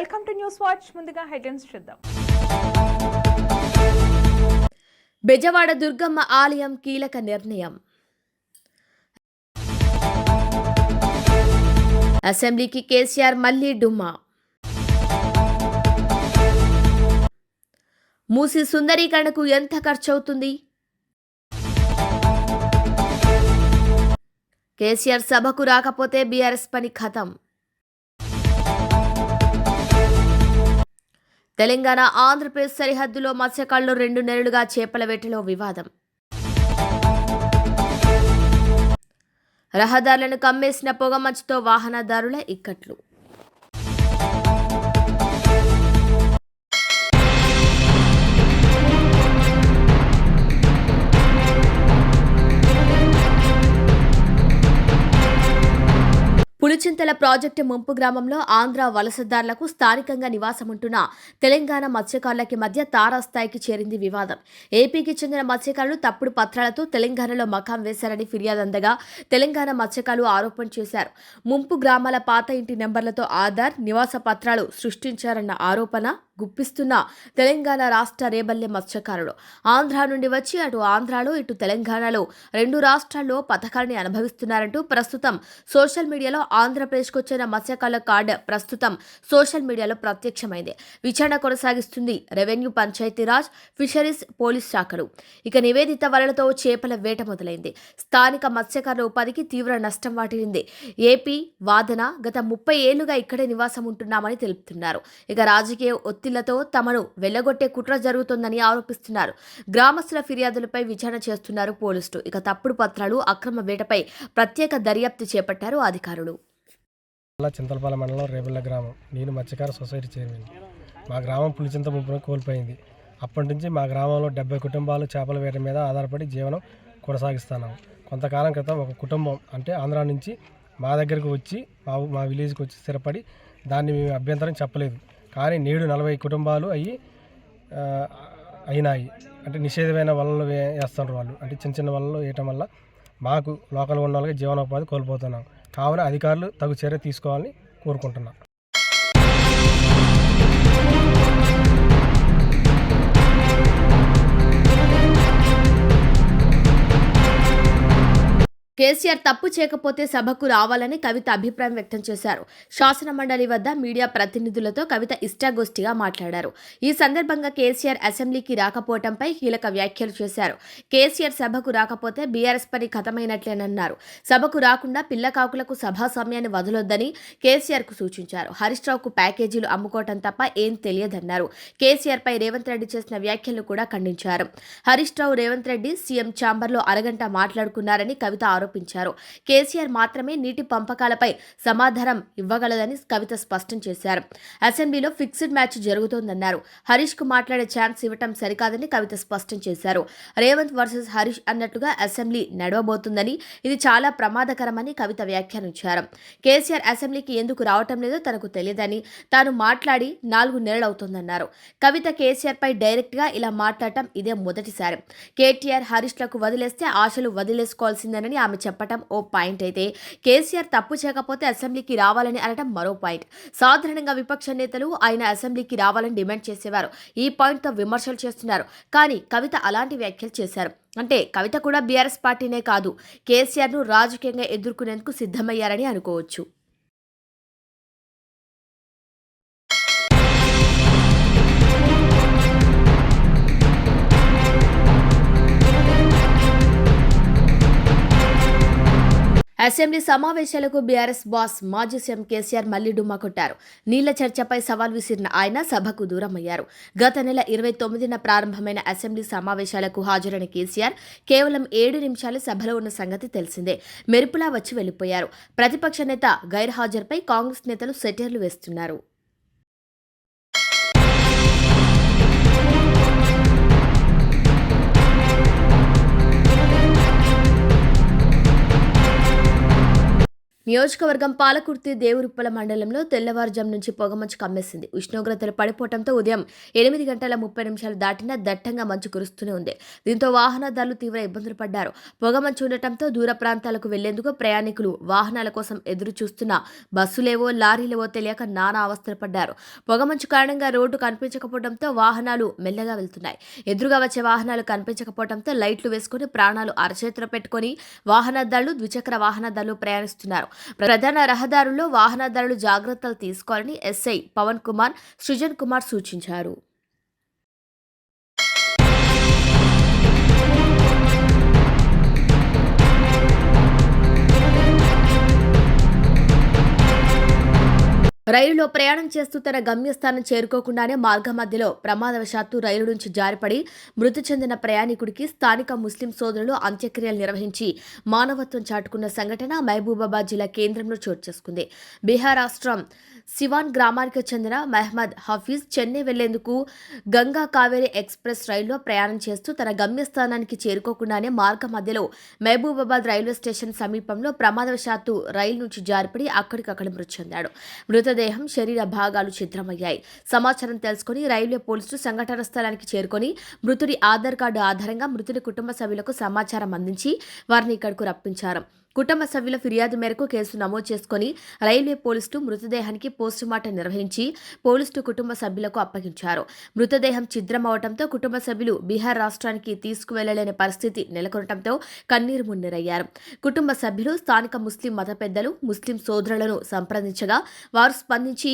Welcome to News Watch. ముందుగా headlines చూద్దాం. బెజవాడ దుర్గమ్మ ఆలయం కీలక నిర్ణయం. అసెంబ్లీకి కేసీఆర్ మళ్ళీ డుమ్మా. మూసి సుందరీకరణకు ఎంత ఖర్చవుతుంది? కేసీఆర్ సభకు రాకపోతే బీఆర్ఎస్ పని ఖతం. తెలంగాణ ఆంధ్రప్రదేశ్ సరిహద్దులో మత్స్యకారులు రెండు నెలలుగా చేపల వేటలో వివాదం. రహదారులను కమ్మేసిన పొగమంచుతో వాహనదారుల ఇక్కట్లు. పులిచింతల ప్రాజెక్టు ముంపు గ్రామంలో ఆంధ్ర వలసదారులకు స్థానికంగా నివాసముంటున్న తెలంగాణ మత్స్యకారులకి మధ్య తారాస్థాయికి చేరింది వివాదం. ఏపీకి చెందిన మత్స్యకారులు తప్పుడు పత్రాలతో తెలంగాణలో మకాం వేశారని ఫిర్యాదు అందగా తెలంగాణ మత్స్యకారులు ఆరోపణ చేశారు. ముంపు గ్రామాల పాత ఇంటి నెంబర్లతో ఆధార్ నివాస పత్రాలు సృష్టించారన్న ఆరోపణ గుప్పిస్తున్న తెలంగాణ రాష్ట్ర రేబల్లె మత్స్యకారులు ఆంధ్ర నుండి వచ్చి అటు ఆంధ్రాలో ఇటు తెలంగాణలో రెండు రాష్ట్రాల్లో పథకాన్ని అనుభవిస్తున్నారంటూ ప్రస్తుతం సోషల్ మీడియాలో ఆంధ్రప్రదేశ్కు వచ్చిన మత్స్యకారుల కార్డు ప్రస్తుతం సోషల్ మీడియాలో ప్రత్యక్షమైంది. విచారణ కొనసాగిస్తుంది రెవెన్యూ పంచాయతీరాజ్ ఫిషరీస్ పోలీస్ శాఖలు. ఇక నివేదిత వలలతో చేపల వేట మొదలైంది. స్థానిక మత్స్యకారుల ఉపాధికి తీవ్ర నష్టం వాటిల్లింది. ఏపీ వాదన గత ముప్పై ఏళ్ళుగా ఇక్కడే నివాసం ఉంటున్నామని తెలుపుతున్నారు. ఇక రాజకీయ ఒత్తిడి ఒత్తిళ్ళతో తమను వెళ్ళగొట్టే కుట్ర జరుగుతోందని ఆరోపిస్తున్నారు. గ్రామస్తుల ఫిర్యాదులపై విచారణ చేస్తున్నారు పోలీసులు. ఇక తప్పుడు పత్రాలు అక్రమ వేటపై ప్రత్యేక దర్యాప్తు చేపట్టారు అధికారులు. చింతలపాల మండలం రేపల్ల గ్రామం. నేను మత్స్యకార సొసైటీ చైర్మన్. మా గ్రామం పులిచింత ముప్పును కోల్పోయింది. అప్పటి నుంచి మా గ్రామంలో డెబ్బై కుటుంబాలు చేపల వేట మీద ఆధారపడి జీవనం కొనసాగిస్తున్నాము కొంతకాలం క్రితం ఒక కుటుంబం అంటే ఆంధ్రా నుంచి మా దగ్గరకు వచ్చి మా మా విలేజ్కి వచ్చి స్థిరపడి దాన్ని మేము అభ్యంతరం చెప్పలేదు. కానీ నేడు నలభై కుటుంబాలు అయ్యి అయినాయి. అంటే నిషేధమైన వలలు వేస్తున్నారు వాళ్ళు. అంటే చిన్న చిన్న వలలు వేయటం వల్ల మాకు లోకల్ ఉన్న వాళ్ళకి జీవనోపాధి కోల్పోతున్నాం. కావున అధికారులు తగు చర్య తీసుకోవాలని కోరుకుంటున్నాం. కేసీఆర్ తప్పు చేయకపోతే సభకు రావాలని కవిత అభిప్రాయం వ్యక్తం చేశారు. శాసన మండలి వద్ద మీడియా ప్రతినిధులతో కవిత ఇష్టాగోష్ఠిగా మాట్లాడారు. ఈ సందర్భంగా కేసీఆర్ అసెంబ్లీకి రాకపోవడంపై కీలక వ్యాఖ్యలు చేశారు. కేసీఆర్ సభకు రాకపోతే బీఆర్ఎస్ పని ఖతమైనట్లేనన్నారు సభకు రాకుండా పిల్లకాకులకు సభా సమయాన్ని వదలొద్దని కేసీఆర్కు సూచించారు. హరీష్ రావుకు ప్యాకేజీలు అమ్ముకోవటం తప్ప ఏం తెలియదన్నారు. కేసీఆర్ పై రేవంత్ రెడ్డి చేసిన వ్యాఖ్యలను కూడా ఖండించారు. హరీష్ రావు రేవంత్ రెడ్డి సీఎం ఛాంబర్లో అరగంట మాట్లాడుకున్నారని కవిత ఆరోపించారు కేసీఆర్ మాత్రమే నీటి పంపకాలపై సమాధానం ఇవ్వగలదని కవిత స్పష్టం చేశారు. అసెంబ్లీలో ఫిక్స్డ్ మ్యాచ్ జరుగుతోందన్నారు. హరీష్కు మాట్లాడే ఛాన్స్ ఇవ్వటం సరికాదని కవిత స్పష్టం చేశారు. రేవంత్ వర్సెస్ హరీష్ అన్నట్టుగా అసెంబ్లీ నడవబోతుందని ఇది చాలా ప్రమాదకరమని కవిత వ్యాఖ్యానించారు. కేసీఆర్ అసెంబ్లీకి ఎందుకు రావటం లేదో తనకు తెలియదని తాను మాట్లాడి నాలుగు నెలలవుతోందన్నారు కవిత కేసీఆర్ పై డైరెక్ట్గా ఇలా మాట్లాడటం ఇదే మొదటిసారి. కేటీఆర్ హరీష్లకు వదిలేస్తే ఆశలు వదిలేసుకోవాల్సిందేనని ఆమె చెప్పటం ఓ పాయింట్ అయితే. కేసీఆర్ తప్పు చేయకపోతే అసెంబ్లీకి రావాలని అనటం మరో పాయింట్. సాధారణంగా విపక్ష నేతలు ఆయన అసెంబ్లీకి రావాలని డిమాండ్ చేసేవారు. ఈ పాయింట్తో విమర్శలు చేస్తున్నారు. కానీ కవిత అలాంటి వ్యాఖ్యలు చేశారు. అంటే కవిత కూడా బీఆర్ఎస్ పార్టీనే కాదు. కేసీఆర్ను రాజకీయంగా ఎదుర్కొనేందుకు సిద్ధమయ్యారని అనుకోవచ్చు. అసెంబ్లీ సమావేశాలకు బీఆర్ఎస్ బాస్ మాజీ సీఎం కేసీఆర్ మళ్ళీ డుమ్మా కొట్టారు. నీళ్ళ చర్చపై సవాల్ విసిరిన ఆయన సభకు దూరమయ్యారు. గత నెల ఇరవై తొమ్మిదిన ప్రారంభమైన అసెంబ్లీ సమావేశాలకు హాజరైన కేసీఆర్ కేవలం ఏడు నిమిషాలు సభలో ఉన్న సంగతి తెలిసిందే. మెరుపులా వచ్చి వెళ్ళిపోయారు ప్రతిపక్ష నేత గైర్హాజరుపై కాంగ్రెస్ నేతలు సెటర్లు వేస్తున్నారు. నియోజకవర్గం పాలకుర్తి దేవురుప్పల మండలంలో తెల్లవారుజాము నుంచి పొగమంచు కమ్మేసింది. ఉష్ణోగ్రతలు పడిపోవడంతో ఉదయం ఎనిమిది గంటల ముప్పై నిమిషాలు దాటినా దట్టంగా మంచు కురుస్తూనే ఉంది. దీంతో వాహనదారులు తీవ్ర ఇబ్బందులు పడ్డారు. పొగమంచు ఉండటంతో దూర ప్రాంతాలకు వెళ్ళేందుకు ప్రయాణికులు వాహనాల కోసం ఎదురు చూస్తున్న బస్సులేవో లారీలేవో తెలియక నానా అవస్థలు పడ్డారు. పొగమంచు కారణంగా రోడ్డు కనిపించకపోవడంతో వాహనాలు మెల్లగా వెళ్తున్నాయి. ఎదురుగా వచ్చే వాహనాలు కనిపించకపోవడంతో లైట్లు వేసుకుని ప్రాణాలు అరచేతిలో పెట్టుకుని వాహనదారులు ద్విచక్ర వాహనదారులు ప్రయాణిస్తున్నారు. ప్రధాన రహదారుల్లో వాహనదారులు జాగ్రత్తలు తీసుకోవాలని ఎస్ఐ పవన్ కుమార్ సృజన్ కుమార్ సూచించారు. రైలులో ప్రయాణం చేస్తూ తన గమ్యస్థానం చేరుకోకుండానే మార్గ మధ్యలో ప్రమాదవశాత్తు రైలు నుంచి జారిపడి మృతి చెందిన ప్రయాణికుడికి స్థానిక ముస్లిం సోదరులు అంత్యక్రియలు నిర్వహించి మానవత్వం చాటుకున్న సంఘటన మహబూబాబాద్ జిల్లా కేంద్రంలో చోటు చేసుకుంది. బీహార్ రాష్ట్రం సివాన్ గ్రామానికి చెందిన మహ్మద్ హఫీజ్ చెన్నై వెళ్ళేందుకు గంగా కావేరి ఎక్స్ప్రెస్ రైల్లో ప్రయాణం చేస్తూ తన గమ్యస్థానానికి చేరుకోకుండానే మార్గ మధ్యలో మహబూబాబాద్ రైల్వే స్టేషన్ సమీపంలో ప్రమాదవశాత్తు రైలు నుంచి జారిపడి అక్కడికక్కడ మృతి చెందాడు. మృతదేహం శరీర భాగాలు చిత్రమయ్యాయి సమాచారం తెలుసుకుని రైల్వే పోలీసులు సంఘటన స్థలానికి చేరుకొని మృతుడి ఆధార్ కార్డు ఆధారంగా మృతుడి కుటుంబ సభ్యులకు సమాచారం అందించి వారిని ఇక్కడకు రప్పించారు. కుటుంబ సభ్యుల ఫిర్యాదు మేరకు కేసు నమోదు చేసుకుని రైల్వే పోలీసులు మృతదేహానికి పోస్టుమార్టం నిర్వహించి పోలీసులు కుటుంబ సభ్యులకు అప్పగించారు. మృతదేహం ఛిద్రం అవడంతో కుటుంబ సభ్యులు బీహార్ రాష్ట్రానికి తీసుకువెళ్ళలేని పరిస్థితి నెలకొనడంతో కన్నీరు మున్నీరయ్యారు. కుటుంబ సభ్యులు స్థానిక ముస్లిం మత పెద్దలు ముస్లిం సోదరులను సంప్రదించగా వారు స్పందించి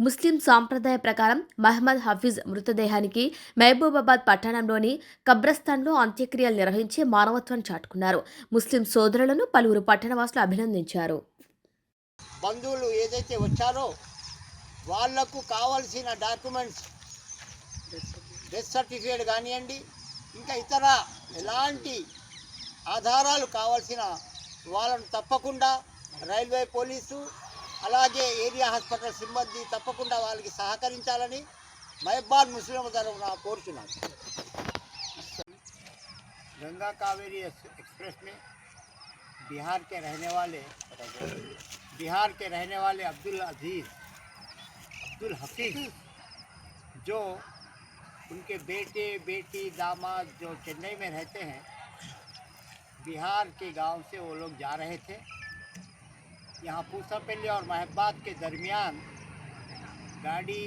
ముస్లిం సాంప్రదాయ ప్రకారం మహమ్మద్ హఫీజ్ మృతదేహానికి మహబూబాబాద్ పట్టణంలోని కబ్రస్థాన్లో అంత్యక్రియలు నిర్వహించి మానవత్వం చాటుకున్నారు. ముస్లిం సోదరులను పలువురు పట్టణవాసులు అభినందించారు. బంధువులు ఏదైతే వచ్చారో వాళ్ళకు కావాల్సిన డాక్యుమెంట్స్ డెత్ సర్టిఫికేట్ కానివ్వండి ఇంకా ఇతర ఎలాంటి ఆధారాలు కావాల్సిన వాళ్ళను తప్పకుండా రైల్వే పోలీసు అలాగే ఏరియా హాస్పిటల్ సిబ్బంది తప్పకుండా వాళ్ళకి సహకరించాలని మహబాద్ ముస్లిం తరఫున కోరుతున్నాను గంగా కావేరీ ఎక్స్ ఎక్స్ప్రెస్ని बिहार के रहने वाले, बिहार के रहने वाले अब्दुल अज़ीज़, अब्दुल हफीज जो उनके बेटे, बेटी, दामाद जो चेन्नई में रहते हैं, बिहार के गाँव से वो लोग जा रहे थे। यहाँ पूसापल्ली और महबाद के दरमियान गाड़ी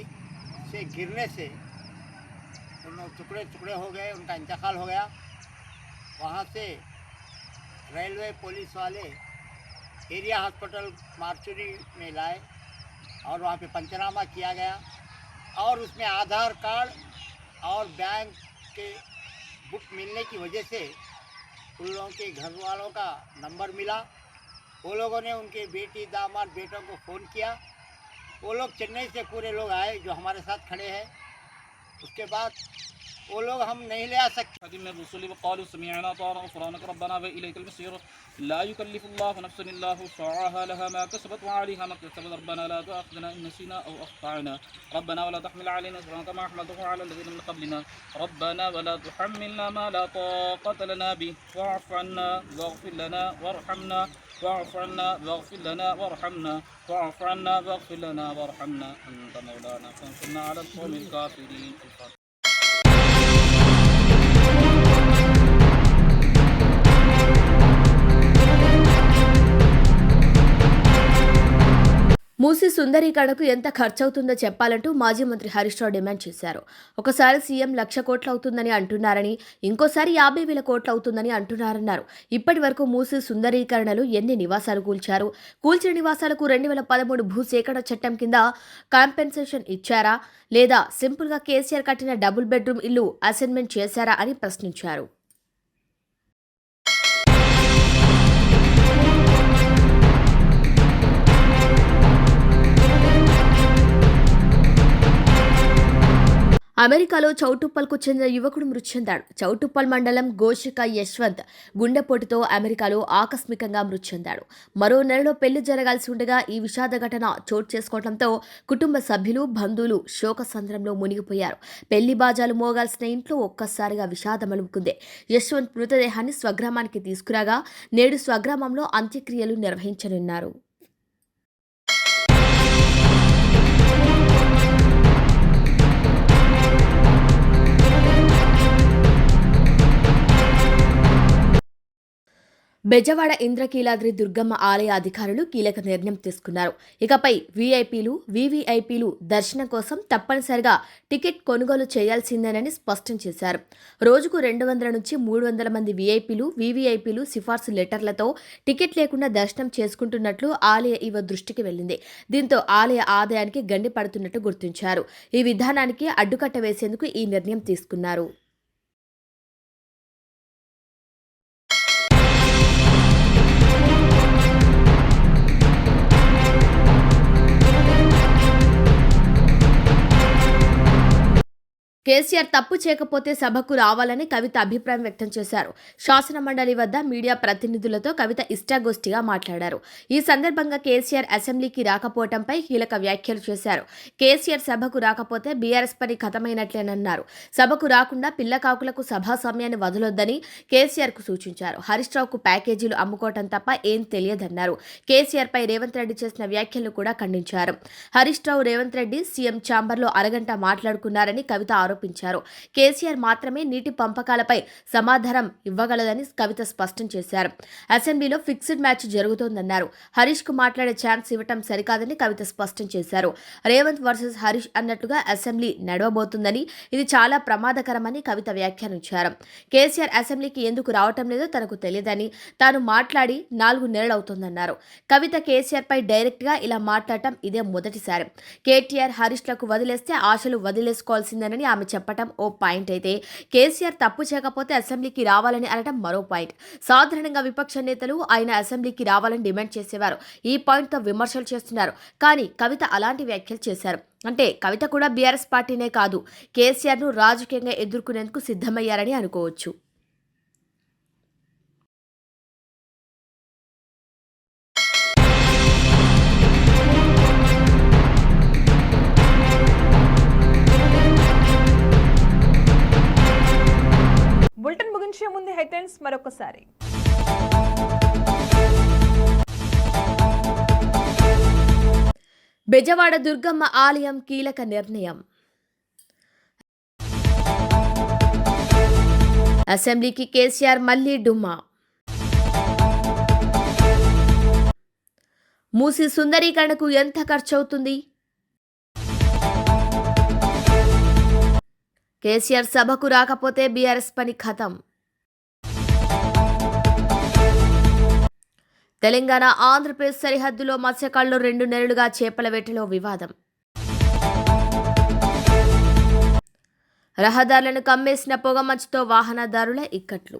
से गिरने से उन टुकड़े टुकड़े हो गए, उनका इंतकाल हो गया। वहाँ से रेलवे पुलिस वाले एरिया हॉस्पिटल मार्चुरी में लाए और वहाँ पे पंचनामा किया गया और उसमें आधार कार्ड और बैंक के बुक मिलने की वजह से उन लोगों के घर वालों का नंबर मिला। वो लोगों ने उनके बेटी, दामाद, बेटों को फ़ोन किया। वो लोग चेन्नई से पूरे लोग आए जो हमारे साथ खड़े हैं। उसके बाद वो लोग हम नहीं ले आ सकते أحد من الرسل وقالوا سمعنا طارا غفرانك ربنا وإليك المصير لا يكلف الله نفسا إلا وسعها لها ما كسبت وعليها ما اكتسبت ربنا لا تؤاخذنا إن نسينا أو أخطأنا ربنا ولا تحمل علينا إصرا كما حملته على الذين من قبلنا ربنا ولا تحملنا ما لا طاقة لنا به واعف عنا واغفر لنا وارحمنا واعف عنا واغفر لنا وارحمنا واعف عنا واغفر لنا وارحمنا أنت مولانا فانصرنا على القوم الكافرين మూసి సుందరీకరణకు ఎంత ఖర్చవుతుందో చెప్పాలంటూ మాజీ మంత్రి హరీష్ రావు డిమాండ్ చేశారు. ఒకసారి సీఎం లక్ష కోట్లు అవుతుందని అంటున్నారని ఇంకోసారి యాభై వేల కోట్లు అవుతుందని అంటున్నారన్నారు. ఇప్పటి వరకు మూసి సుందరీకరణలు ఎన్ని నివాసాలు కూల్చారు? కూల్చిన నివాసాలకు రెండు వేల పదమూడు భూసేకరణ చట్టం కింద కాంపెన్సేషన్ ఇచ్చారా? లేదా సింపుల్గా కేసీఆర్ కట్టిన డబుల్ బెడ్రూమ్ ఇల్లు అసైన్మెంట్ చేశారా అని ప్రశ్నించారు. అమెరికాలో చౌటుప్పల్కు చెందిన యువకుడు మృతి చెందాడు. చౌటుప్పల్ మండలం గోషిక యశ్వంత్ గుండెపోటుతో అమెరికాలో ఆకస్మికంగా మృతి చెందాడు. మరో నెలలో పెళ్ళి జరగాల్సి ఉండగా ఈ విషాద ఘటన చోటు చేసుకోవడంతో కుటుంబ సభ్యులు బంధువులు శోక సంద్రంలో మునిగిపోయారు. పెళ్ళి బాజాలు మోగాల్సిన ఇంట్లో ఒక్కసారిగా విషాదం అలుముకుంది. యశ్వంత్ మృతదేహాన్ని స్వగ్రామానికి తీసుకురాగా నేడు స్వగ్రామంలో అంత్యక్రియలు నిర్వహించనున్నారు. బెజవాడ ఇంద్రకీలాద్రి దుర్గమ్మ ఆలయ అధికారులు కీలక నిర్ణయం తీసుకున్నారు. ఇకపై వీఐపీలు వీవీఐపీలు దర్శనం కోసం తప్పనిసరిగా టికెట్ కొనుగోలు చేయాల్సిందేనని స్పష్టం చేశారు. రోజుకు రెండు వందల నుంచి మూడు వందల మంది వీఐపీలు వీవీఐపీలు సిఫార్సు లెటర్లతో టికెట్ లేకుండా దర్శనం చేసుకుంటున్నట్లు ఆలయ ఇవ దృష్టికి వెళ్ళింది. దీంతో ఆలయ ఆదాయానికి గండి పడుతున్నట్టు గుర్తించారు. ఈ విధానానికి అడ్డుకట్ట వేసేందుకు ఈ నిర్ణయం తీసుకున్నారు. కేసీఆర్ తప్పు చేయకపోతే సభకు రావాలని కవిత అభిప్రాయం వ్యక్తం చేశారు. శాసన మండలి వద్ద మీడియా ప్రతినిధులతో కవిత ఇష్టాగోష్ఠిగా మాట్లాడారు. ఈ సందర్భంగా కేసీఆర్ అసెంబ్లీకి రాకపోవడంపై కీలక వ్యాఖ్యలు చేశారు. కేసీఆర్ సభకు రాకపోతే బీఆర్ఎస్ పని ఖతమైనట్లేనన్నారు సభకు రాకుండా పిల్లకాకులకు సభా సమయాన్ని వదలొద్దని కేసీఆర్కు సూచించారు. హరీష్ రావుకు ప్యాకేజీలు అమ్ముకోవటం తప్ప ఏం తెలియదన్నారు. కేసీఆర్ పై రేవంత్ రెడ్డి చేసిన వ్యాఖ్యలు కూడా ఖండించారు. హరీష్ రావు రేవంత్ రెడ్డి సీఎం ఛాంబర్లో అరగంట మాట్లాడుకున్నారని కవిత ఆరోపించారు. కేసీఆర్ మాత్రమే నీటి పంపకాలపై సమాధానం ఇవ్వగలదని కవిత స్పష్టం చేశారు. అసెంబ్లీలో ఫిక్స్డ్ మ్యాచ్ జరుగుతోందన్నారు. హరీష్కు మాట్లాడే ఛాన్స్ ఇవ్వటం సరికాదని కవిత స్పష్టం చేశారు. రేవంత్ వర్సెస్ హరీష్ అన్నట్టుగా అసెంబ్లీ నడవబోతుందని ఇది చాలా ప్రమాదకరమని కవిత వ్యాఖ్యానించారు. కేసీఆర్ అసెంబ్లీకి ఎందుకు రావటం లేదో తనకు తెలియదని తాను మాట్లాడి నాలుగు నెలలవుతోందన్నారు. కవిత కేసీఆర్ పై డైరెక్ట్గా ఇలా మాట్లాడటం ఇదే మొదటిసారి. కేటీఆర్ హరీష్లకు వదిలేస్తే ఆశలు వదిలేసుకోవాల్సిందేనని ఆమె చెప్పటం ఓ పాయింట్ అయితే. కేసీఆర్ తప్పు చేయకపోతే అసెంబ్లీకి రావాలని అనటం మరో పాయింట్. సాధారణంగా విపక్ష నేతలు ఆయన అసెంబ్లీకి రావాలని డిమాండ్ చేసేవారు. ఈ పాయింట్తో విమర్శలు చేస్తున్నారు. కానీ కవిత అలాంటి వ్యాఖ్యలు చేశారు. అంటే కవిత కూడా బీఆర్ఎస్ పార్టీనే కాదు. కేసీఆర్ను రాజకీయంగా ఎదుర్కొనేందుకు సిద్ధమయ్యారని అనుకోవచ్చు. హెడ్లైన్స్ మరొకసారి. బెజవాడ దుర్గమ్మ ఆలయం కీలక నిర్ణయం. అసెంబ్లీకి కేసీఆర్ మళ్ళీ డుమ్మా. మూసి సుందరీకరణకు ఎంత ఖర్చవుతుంది? కేసీఆర్ సభకు రాకపోతే బీఆర్ఎస్ పని ఖతం. తెలంగాణ ఆంధ్రప్రదేశ్ సరిహద్దులో మత్స్యకారులు రెండు నెలలుగా చేపల వేటలో వివాదం. రహదారులను కమ్మేసిన పొగమంచుతో వాహనదారుల ఇక్కట్లు.